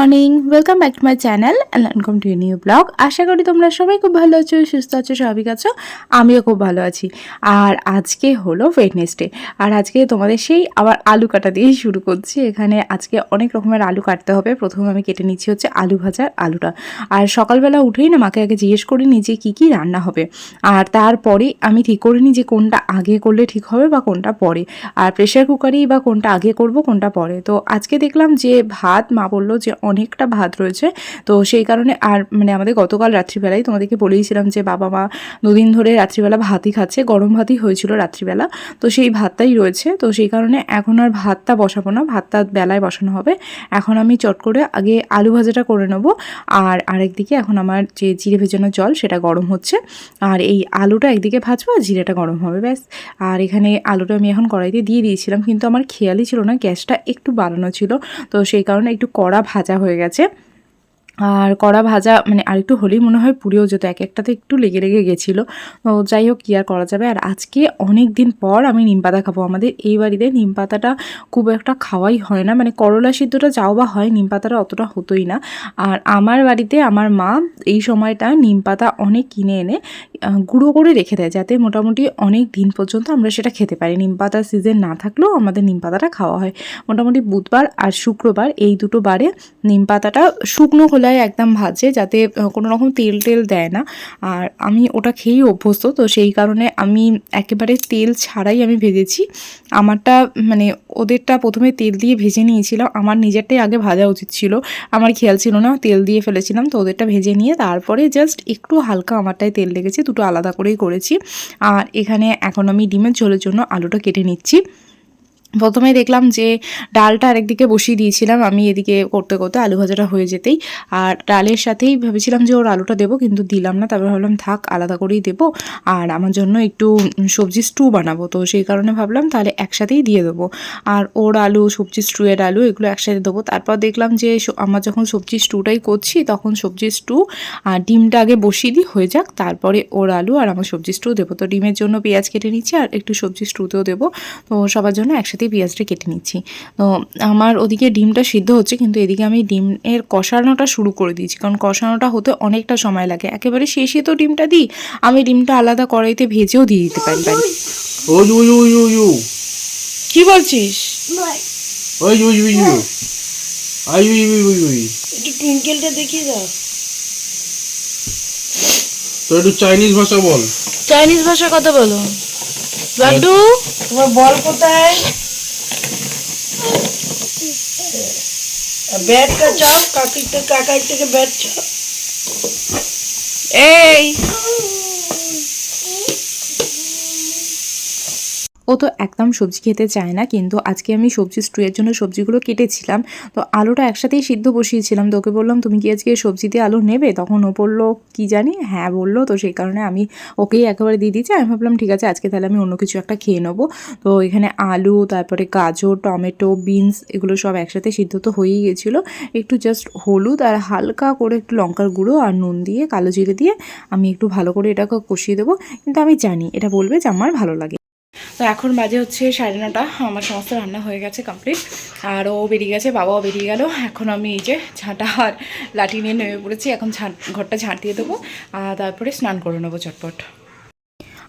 Morning welcome back to my channel and welcome to new blog আশা করি তোমরা সবাই খুব ভালো আছো, সুস্থ আছো, স্বাভাবিক আছো। আমিও খুব ভালো আছি। আর আজকে হলো ওয়েডনেসডে আর আজকে তোমাদের সেই আবার আলু কাটা দিয়েই শুরু করছি। এখানে আজকে অনেক রকমের আলু কাটতে হবে। প্রথমে আমি কেটে নিচ্ছি হচ্ছে আলু ভাজার আলুটা। আর সকালবেলা উঠেই না মাকে আগে জিজ্ঞেস করিনি যে কী কী রান্না হবে। আর তারপরে আমি ঠিক করিনি যে কোনটা আগে করলে ঠিক হবে বা কোনটা পরে। আর প্রেশার কুকারেই বা কোনটা আগে করব, কোনটা পরে। তো আজকে দেখলাম যে ভাত মা বলল যে অনেকটা ভাত রয়েছে। তো সেই কারণে আর মানে আমাদের গতকাল রাত্রিবেলায় তোমাদেরকে বলেইছিলাম যে বাবা মা দুদিন ধরে রাত্রিবেলা ভাতই খাচ্ছে, গরম ভাতই হয়েছিল রাত্রিবেলা। তো সেই ভাতটাই রয়েছে। তো সেই কারণে এখন আর ভাতটা বসাবো না, ভাতটা বেলায় বসানো হবে। এখন আমি চট করে আগে আলু ভাজাটা করে নেব। আর আরেকদিকে এখন আমার যে জিরে ভেজানো জল, সেটা গরম হচ্ছে। আর এই আলুটা একদিকে ভাজবো আর জিরেটা গরম হবে, ব্যাস। আর এখানে আলুটা আমি এখন কড়াইতে দিয়ে দিয়েছিলাম, কিন্তু আমার খেয়ালই ছিল না, গ্যাসটা একটু বাড়ানো ছিল। তো সেই কারণে একটু কড়া ভাজা হয়ে গেছে। আর কড়া ভাজা মানে আর একটু হলেই মনে হয় পুড়েও যেত, এক একটাতে একটু লেগে লেগে গেছিল। তো যাই হোক, কী আর করা যাবে? আর আজকে অনেক দিন পর আমি নিম পাতা খাব। আমাদের এই বাড়িতে নিম পাতাটা খুব একটা খাওয়াই হয় না। মানে করলা সিদ্ধটা যাও বা হয়, নিম পাতাটা অতটা হতোই না। আর আমার বাড়িতে আমার মা এই সময়টা নিম পাতা অনেক কিনে এনে গুঁড়ো করে রেখে দেয়, যাতে মোটামুটি অনেক দিন পর্যন্ত আমরা সেটা খেতে পারি। নিম পাতার সিজন না থাকলেও আমাদের নিম পাতাটা খাওয়া হয়। মোটামুটি বুধবার আর শুক্রবার এই দুটো বারে নিম পাতাটা শুকনো খোলায় একদম ভাজে যাতে কোনো রকম তেল টেল দেয় না। আর আমি ওটা খেয়েই অভ্যস্ত, তো সেই কারণে আমি একেবারে তেল ছাড়াই আমি ভেজেছি। আমারটা মানে ওদেরটা প্রথমে তেল দিয়ে ভেজে নিয়েছিলাম। আমার নিজেরটাই আগে ভাজা উচিত ছিল। আমার খেয়াল ছিল না, তেল দিয়ে ফেলেছিলাম, তো ওদেরটা ভেজে নিয়ে তারপরে জাস্ট একটু হালকা আমারটায় তেল লেগেছে, দুটো আলাদা করেই করেছি। আর এখানে এখন আমি ডিমের ঝোলের জন্য আলুটা কেটে নিচ্ছি। প্রথমে দেখলাম যে ডালটা আরেকদিকে বসিয়ে দিয়েছিলাম আমি এদিকে করতে করতে আলু ভাজাটা হয়ে যেতেই। আর ডালের সাথেই ভেবেছিলাম যে ওর আলুটা দেবো কিন্তু দিলাম না, তারপর ভাবলাম থাক আলাদা করেই দেবো। আর আমার জন্য একটু সবজি স্টু বানাবো, তো সেই কারণে ভাবলাম তাহলে একসাথেই দিয়ে দেবো। আর ওর আলু, সবজি স্টুয়ের আলু এগুলো একসাথে দেবো। তারপর দেখলাম যে আমার যখন সবজি স্টুটাই করছি তখন সবজি স্টু আর ডিমটা আগে বসিয়ে দিই, হয়ে যাক। তারপরে ওর আলু আর আমার সবজি স্টু দেবো। তো ডিমের জন্য পেঁয়াজ কেটে নিচ্ছি আর একটু সবজি স্টুতেও দেবো। তো সবার জন্য একসাথেই পেঁয়াজটা কেটে নিচ্ছি তো আমার ওদিকে ডিমটা সিদ্ধ হচ্ছে কিন্তু এদিকে আমি ডিমের কষানোটা শুরু করে দিয়েছি কারণ কষানোটা হতে অনেকটা সময় লাগে একেবারে শেষে তো ডিমটা দিই আমি ডিমটা আলাদা কড়াইতে ভেজেও দিয়ে দিতে পারি পারি কি বলছিস ওই ওই ওই ও আই ওই ওই ওই ওই একটু টুইঙ্কেলটা দেখিয়ে দাও তো একটু চাইনিজ ভাষা বল চাইনিজ ভাষা কথা বলো লাড্ডু তোমার বল কোথায় ব্যাটটা চাপ কাকির কাকার থেকে ব্যাট চাপ এই। ও তো একদম সবজি খেতে চায় না, কিন্তু আজকে আমি সবজি স্টুয়ের জন্য সবজিগুলো কেটেছিলাম। তো আলুটা একসাথেই সিদ্ধ বসিয়েছিলাম। তো ওকে বললাম, তুমি কি আজকে সবজিতে আলু নেবে? তখন ও বলল, কি জানি? হ্যাঁ বলল। তো সেই কারণে আমি ওকেই একেবারে দিয়ে দিয়েছি। আমি ভাবলাম, ঠিক আছে, আজকে তাহলে আমি অন্য কিছু একটা খেয়ে নেব। তো এখানে আলু, তারপরে গাজর, টমেটো, বিনস, এগুলো সব একসাথে সিদ্ধ তো হয়েই গেছিল। একটু জাস্ট হলুদ আর হালকা করে একটু লঙ্কার গুঁড়ো আর নুন দিয়ে, কালো জিরে দিয়ে আমি একটু ভালো করে এটাকে কষিয়ে দেবো। কিন্তু আমি জানি, এটা বলবে যে আমার ভালো লাগে। তো এখন বাজে হচ্ছে সাড়ে নটা। আমার সমস্ত রান্না হয়ে গেছে কমপ্লিট আর ও বেরিয়ে গেছে, বাবাও বেরিয়ে গেল। এখন আমি এই যে ঝাঁটা আর লাঠি নিয়ে নেমে পড়েছি। এখন ঝাঁট ঘরটা ঝাঁট দিয়ে দেবো। আর তারপরে স্নান করে নেব চটপট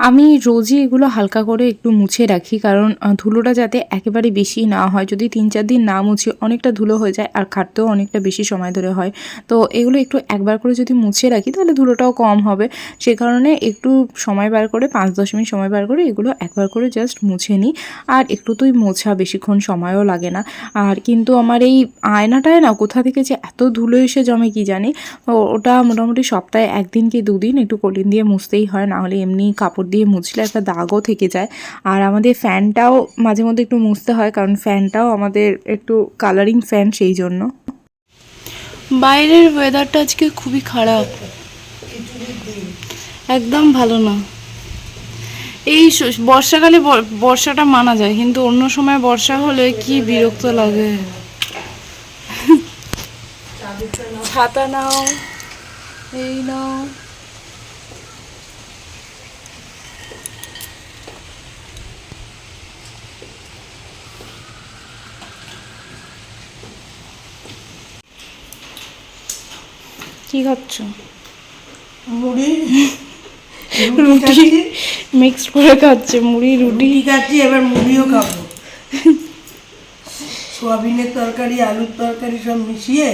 আমি রোজই এগুলো হালকা করে একটু মুছে রাখি, কারণ ধুলোটা যাতে একেবারে বেশি না হয়। যদি তিন চার দিন না মুছি, অনেকটা ধুলো হয়ে যায় আর খাটতেও অনেকটা বেশি সময় ধরে হয়। তো এগুলো একটু একবার করে যদি মুছে রাখি, তাহলে ধুলোটাও কম হবে। সে কারণে একটু সময় বার করে, পাঁচ দশ মিনিট সময় বার করে এগুলো একবার করে জাস্ট মুছে নিই। আর একটু তোই মোছা বেশিক্ষণ সময়ও লাগে না। আর কিন্তু আমার এই আয়নাটায় না, কোথা থেকে যে এত ধুলো এসে জমে কি জানি? ওটা মোটামুটি সপ্তাহে একদিন কি দুদিন একটু কলিন দিয়ে মুছতেই হয়, না হলে এমনি কাপড় দিয়ে মুছলে একটা দাগও থেকে যায়। আর আমাদের ফ্যানটাও মাঝে মধ্যে একটু মুছতে হয়, কারণ ফ্যানটাও আমাদের একটু কালারিং ফ্যান সেই জন্য। বাইরের ওয়েদারটা আজকে খুবই খারাপ। একদম ভালো না। এই বর্ষাকালে বর্ষাটা মানা যায়, কিন্তু অন্য সময় বর্ষা হলে কি বিরক্ত লাগে। ছাতা নাও, এই নাও। কি খাচ্ছ? মুড়ি। রুটি মিক্স করে খাচ্ছে মুড়ি রুটি খাচ্ছি এবার মুড়িও খাব। সোয়াবিনের তরকারি আলুর তরকারি সব মিশিয়ে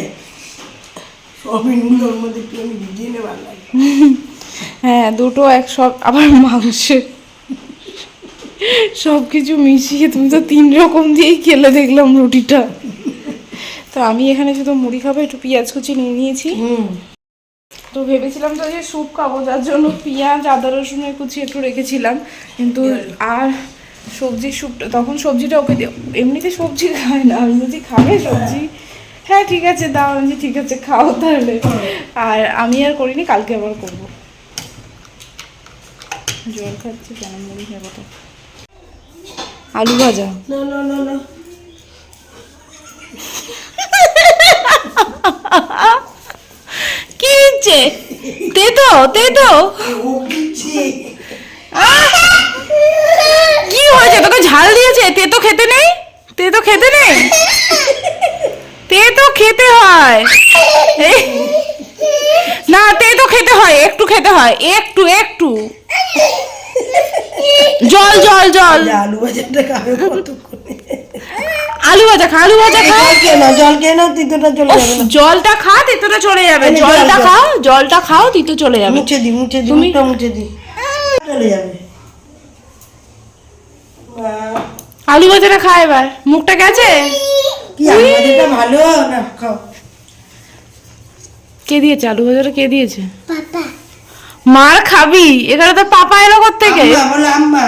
সোয়াবিনগুলো ওর মধ্যে একটু আমি ভিজিয়ে লাগে। হ্যাঁ দুটো এক সব আবার মাংস সব কিছু মিশিয়ে তুমি তো তিন রকম দিয়েই খেলে দেখলাম রুটিটা। তো আমি এখানে শুধু মুড়ি খাব একটু পেঁয়াজ কুচি নিয়ে নিয়েছি। হুম। তো ভেবেছিলাম তো যে স্যুপ খাব যার জন্য পেঁয়াজ আদা রসুনের কুচি একটু রেখেছিলাম। কিন্তু আর সবজির স্যুপটা তখন সবজিটা ওকে এমনিতে সবজি খায় না আমি বলছি খাবে সবজি? হ্যাঁ ঠিক আছে দাও। আমি ঠিক আছে খাও তাহলে। আর আমি আর করিনি কালকে আবার করব। জল খাচ্ছি কেন মুড়ি খাব তো আলু ভাজা। না না না না। দিচ্ছে। তেতো তেতো ও দিচ্ছে কি হয়েছে? তোকে ঝাল দিয়েছে? তেতো খেতে নেই? তে তো খেতে নেই? তেতো খেতে হয়। না তেতো খেতে হয়, একটু খেতে হয়, একটু একটু। জল জল জল। আলু ভাজাটা খাবে কতক্ষণে আলু ভাজা খা আলু ভাজা খা। জল খেয়ে নাও তিতোটা চলে যাবে। জলটা খা তেতোটা চলে যাবে। জলটা জল, জল। খাও। জলটা খাও তিতো চলে যাবে। মুছে দি মুছে দি তুমি- মুছে দি। চলে যাবে। আলু ভাজাটা খা এবার। মুখটা গেছে? কি আলু ভাজাটা ভালো? না খাও। কে দিয়েছে? আলু ভাজাটা কে দিয়েছে? মার খাবি? এখানে তো পাপা এলো থেকে আম্মা আম্মা।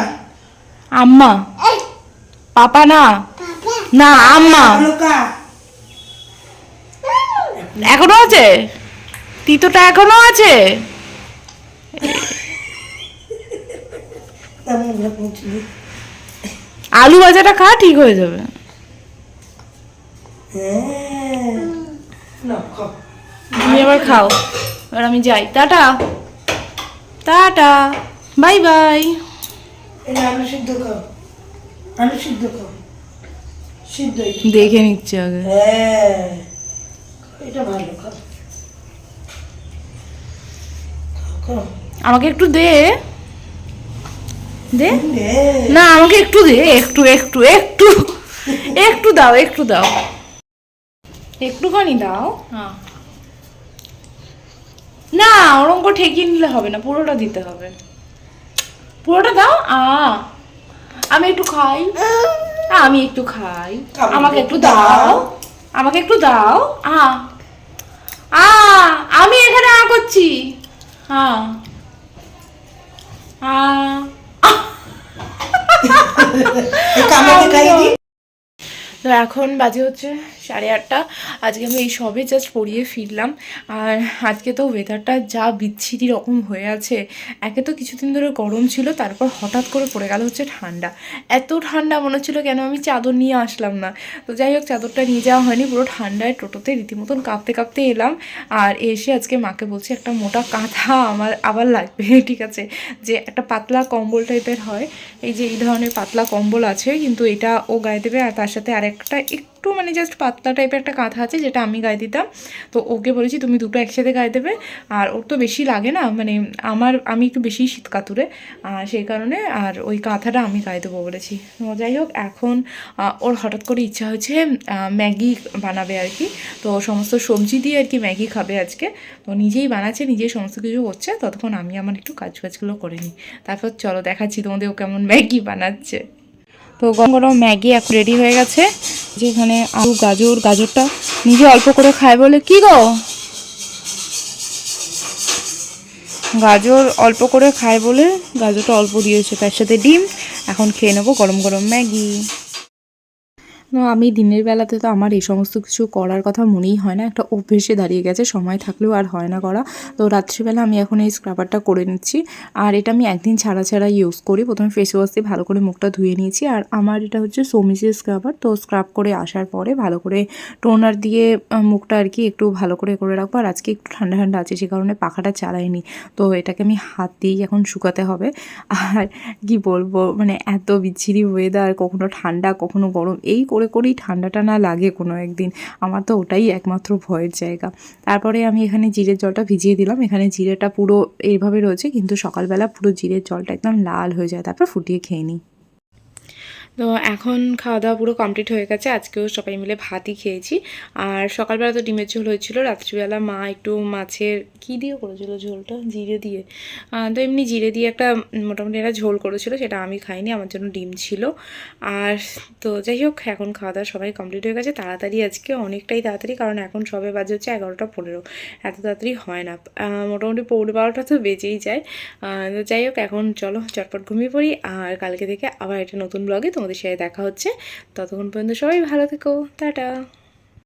আম্মা। পাপা না। না আম্মা। এখনও আছে? তিতোটা এখনও আছে? দি আলু ভাজাটা খা ঠিক হয়ে যাবে। হ্যাঁ। তুমি এবার খাও। এবার আমি যাই। টাটা। টাটা। Bye bye. আলু সিদ্ধ খাও। আলু সিদ্ধ খাও। সিদ্ধ দেখে নিচ্ছে আগে হ্যাঁ। এটা ভালো খাও। খাও, খাও। আমাকে একটু দে। দে। না আমাকে একটু দে। একটু একটু একটু। একটু দাও একটু দাও। একটুখানি দাও। হ্যাঁ। না ওরম করে ঠেকিয়ে নিলে হবে না পুরোটা দিতে হবে। পুরোটা দাও। আ আমি একটু খাই। আমি একটু খাই। আমাকে একটু দাও। আমাকে একটু দাও। আ। আ আমি এখানে আ করছি। হ্যাঁ আ। তো এখন বাজে হচ্ছে সাড়ে আটটা। আজকে আমি এই সবে জাস্ট পড়িয়ে ফিরলাম। আর আজকে তো ওয়েদারটা যা বিচ্ছিরি রকম হয়ে আছে, একে তো কিছুদিন ধরে গরম ছিল, তারপর হঠাৎ করে পড়ে গেল হচ্ছে ঠান্ডা। এত ঠান্ডা মনে হচ্ছিল কেন আমি চাদর নিয়ে আসলাম না। তো যাই হোক, চাদরটা নিয়ে যাওয়া হয়নি, পুরো ঠান্ডায় টোটোতে রীতিমতন কাঁপতে কাঁপতে এলাম। আর এসে আজকে মাকে বলছি, একটা মোটা কাঁথা আমার আবার লাগবে। ঠিক আছে, যে একটা পাতলা কম্বল টাইপের হয়। এই যে এই ধরনের পাতলা কম্বল আছে, কিন্তু এটা ও গায়ে দেবে আর তার সাথে আরেকটা একটু মানে জাস্ট পাতলা টাইপের একটা কাঁথা আছে যেটা আমি গায়ে দিতাম। তো ওকে বলেছি, তুমি দুটো একসাথে গায়ে দেবে। আর ওর তো বেশি লাগে না মানে আমার, আমি একটু বেশি শীত কাতুরে। সেই কারণে আর ওই কাঁথাটা আমি গায়ে দেবো বলেছি। যাই হোক, এখন ওর হঠাৎ করে ইচ্ছা হচ্ছে ম্যাগি বানাবে আর কি। তো সমস্ত সবজি দিয়ে আর কি ম্যাগি খাবে আজকে। তো নিজেই বানাচ্ছে, নিজেই সমস্ত কিছু হচ্ছে। ততক্ষণ আমি আমার একটু কাজ বাজগুলো করে নিই। তারপর চলো দেখাচ্ছি তোমাদের ও কেমন ম্যাগি বানাচ্ছে। তো গরম গরম ম্যাগি এখন রেডি হয়ে গেছে। যেখানে আলু, গাজর, গাজরটা নিজে অল্প করে খায় বলে। কি গো? গাজর অল্প করে খায় বলে, গাজরটা অল্প দিয়েছে, তার সাথে ডিম। এখন খেয়ে নেব গরম গরম ম্যাগি। আমি দিনের বেলাতে তো আমার এই সমস্ত কিছু করার কথা মনেই হয় না। একটা অভ্যেসে দাঁড়িয়ে গেছে, সময় থাকলেও আর হয় না করা। তো রাত্রিবেলা আমি এখন এই স্ক্রাবারটা করে নিচ্ছি। আর এটা আমি একদিন ছাড়া ছাড়া ইউজ করি। প্রথমে ফেস ওয়াশ দিয়ে ভালো করে মুখটা ধুয়ে নিয়েছি। আর আমার এটা হচ্ছে সোমিসের স্ক্রাবার তো স্ক্রাব করে আসার পরে ভালো করে টোনার দিয়ে মুখটা আর কি একটু ভালো করে করে রাখব। আর আজকে একটু ঠান্ডা ঠান্ডা আছে, সে কারণে পাখাটা চালাইনি। তো এটাকে আমি হাত দিয়েই এখন শুকাতে হবে। আর কি বলব মানে এত বিচ্ছিরি ওয়েদার কখনো ঠান্ডা, কখনো গরম, এই পরে করেই ঠান্ডাটা না লাগে কোনো একদিন। আমার তো ওটাই একমাত্র ভয়ের জায়গা। তারপরে আমি এখানে জিরের জলটা ভিজিয়ে দিলাম। এখানে জিরেটা পুরো এইভাবে রয়েছে, কিন্তু সকালবেলা পুরো জিরের জলটা একদম লাল হয়ে যায়, তারপর ফুটিয়ে খেয়ে নিই। তো এখন খাওয়া দাওয়া পুরো কমপ্লিট হয়ে গেছে। আজকেও সবাই মিলে ভাতই খেয়েছি। আর সকালবেলা তো ডিমের ঝোল হয়েছিল, রাত্রিবেলা মা একটু মাছের, কী দিয়ে করেছিল ঝোলটা? জিরে দিয়ে। তো এমনি জিরে দিয়ে একটা মোটামুটি একটা ঝোল করেছিল, সেটা আমি খাইনি, আমার জন্য ডিম ছিল। আর তো যাই হোক, এখন খাওয়া দাওয়া সবাই কমপ্লিট হয়ে গেছে। তাড়াতাড়ি আজকে অনেকটাই তাড়াতাড়ি, কারণ এখন সবে বাজে হচ্ছে এগারোটা পনেরো। এত তাড়াতাড়ি হয় না। মোটামুটি পৌনে বারোটা তো বেজেই যায়। তো যাই হোক, এখন চলো চটপট ঘুমিয়ে পড়ি। আর কালকে থেকে আবার একটা নতুন ব্লগে তোমাদের সাথে দেখা হচ্ছে। ততক্ষণ পর্যন্ত সবাই ভালো থেকো। টাটা।